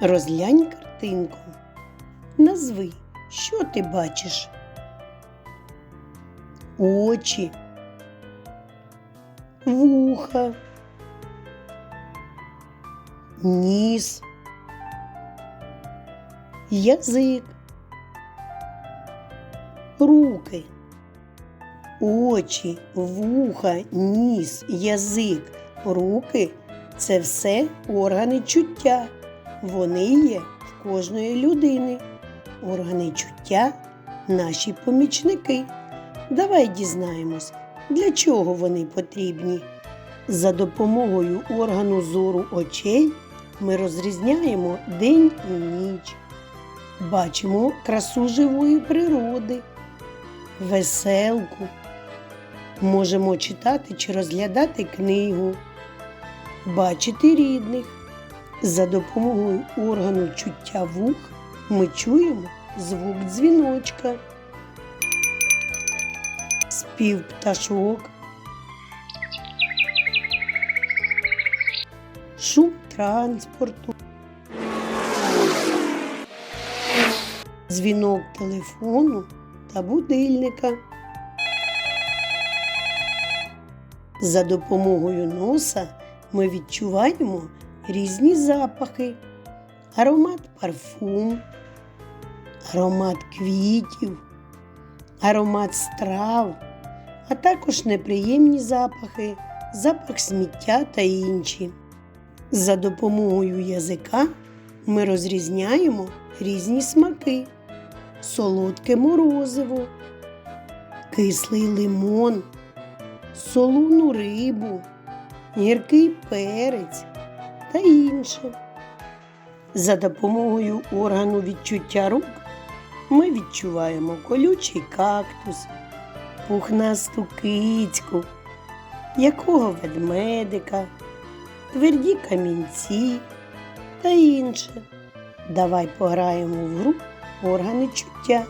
Розглянь картинку. Назви, що ти бачиш? Очі, вуха, ніс, язик, руки, очі, вуха, ніс, язик, руки це все органи чуття. Вони є в кожної людини. Органи чуття наші помічники. Давай дізнаємось, для чого вони потрібні. За допомогою органу зору очей ми розрізняємо день і ніч. Бачимо красу живої природи, веселку. Можемо читати чи розглядати книгу, бачити рідних. За допомогою органу чуття вух ми чуємо звук дзвіночка, спів пташок, шум транспорту, дзвінок телефону та будильника. За допомогою носа ми відчуваємо різні запахи, аромат парфум, аромат квітів, аромат страв, а також неприємні запахи, запах сміття та інші. За допомогою язика ми розрізняємо різні смаки, солодке морозиво, кислий лимон, солону рибу, гіркий перець та інше. За допомогою органу відчуття рук ми відчуваємо колючий кактус, пухнасту кицьку, якого ведмедика, тверді камінці та інше. Давай пограємо в гру органи чуття.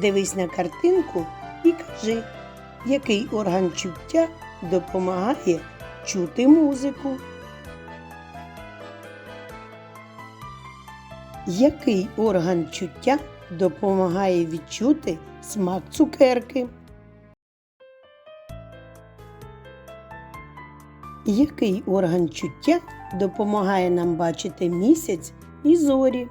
Дивись на картинку і кажи, який орган чуття допомагає чути музику. Який орган чуття допомагає відчути смак цукерки? Який орган чуття допомагає нам бачити місяць і зорі?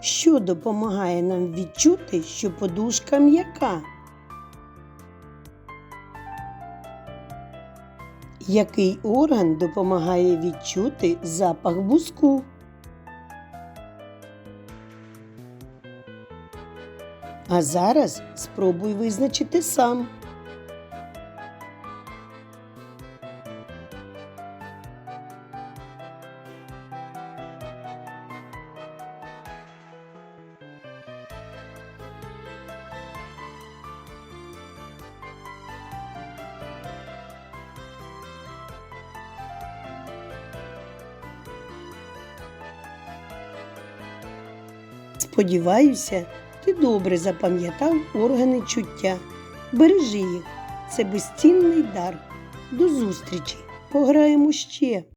Що допомагає нам відчути, що подушка м'яка? Який орган допомагає відчути запах буску? А зараз спробуй визначити сам. Сподіваюся, ти добре запам'ятав органи чуття. Бережи їх, це безцінний дар. До зустрічі! Пограємо ще!